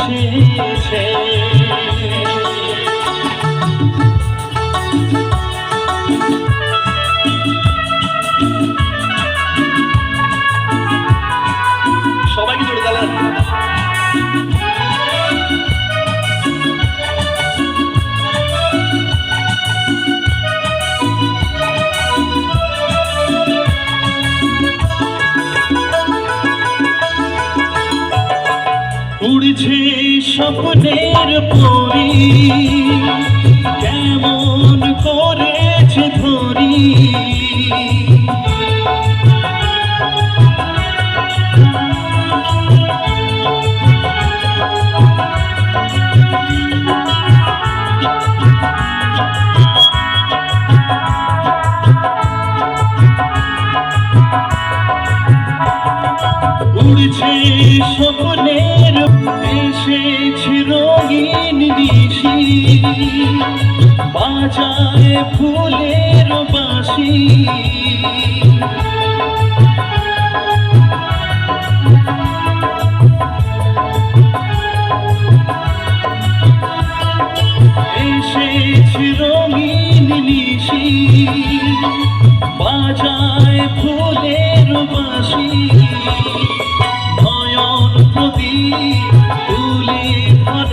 এসেছে উড়ছে স্বপ্নের পরি। কেমন করেছে ধরি। উড়ছে বাজায় ফুলের বাসি এসেছে রঙিন নিশি বাজায় ফুলের বাসি নয়ন প্রদীপ তুলে ধর